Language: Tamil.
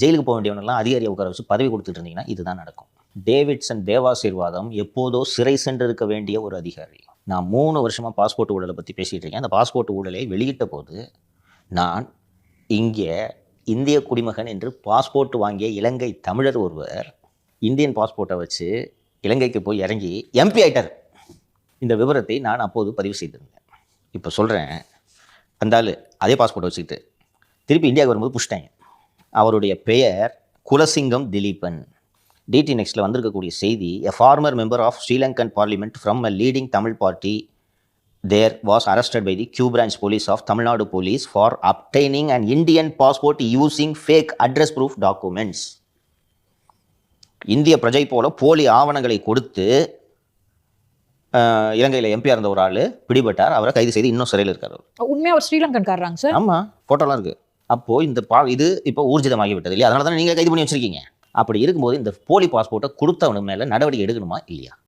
ஜெயிலுக்கு போக வேண்டியவனெல்லாம் அதிகாரியை உட்கார வச்சு பதவி கொடுத்துட்டு இருந்தீங்கன்னா இதுதான் நடக்கும். டேவிட்சன் தேவாசீர்வாதம் எப்போதோ சிறை சென்றிருக்க வேண்டிய ஒரு அதிகாரி. நான் மூணு வருஷமாக பாஸ்போர்ட் ஊழலை பற்றி பேசிகிட்டு இருக்கேன். அந்த பாஸ்போர்ட் ஊழலை வெளியிட்ட போது நான் இங்கே இந்திய குடிமகன் என்று பாஸ்போர்ட் வாங்கிய இலங்கை தமிழர் ஒருவர் இந்தியன் பாஸ்போர்ட்டை வச்சு இலங்கைக்கு போய் இறங்கி எம்பி ஆயிட்டார். இந்த விவரத்தை நான் அப்போது பதிவு செய்திருந்தேன். இப்போ சொல்கிறேன் அந்த ஆள் அதே பாஸ்போர்ட் வச்சுக்கிட்டு திருப்பி இந்தியாவுக்கு வரும்போது புஷ்டாங்க அவருடைய பெயர் குலசிங்கம் திலீபன். டிடி நெக்ஸ்ட்டில் வந்திருக்கக்கூடிய செய்தி a former member of Sri Lankan parliament from a leading Tamil party there was arrested by the Q branch police of Tamil Nadu police for obtaining an Indian passport using fake address proof documents இந்திய பிரஜை போல போலி ஆவணங்களை கொடுத்து இலங்கையில் எம்பியாக இருந்த ஒரு ஆள் பிடிபட்டார். அவரை கைது செய்து இன்னும் சிறையில் இருக்கார் அவர். உண்மையா ஒரு ஸ்ரீலங்கன்காரராங்க சார்? ஆமாம் ஃபோட்டோலாம் இருக்குது அப்போது இந்த பா இது இப்போ ஊர்ஜிதமாகிவிட்டது இல்லையா? அதனால தானே நீங்கள் கைது பண்ணி வச்சுருக்கீங்க. அப்படி இருக்கும்போது இந்த போலி பாஸ்போர்ட்டை கொடுத்தவனுக்கு மேலே நடவடிக்கை எடுக்கணுமா இல்லையா?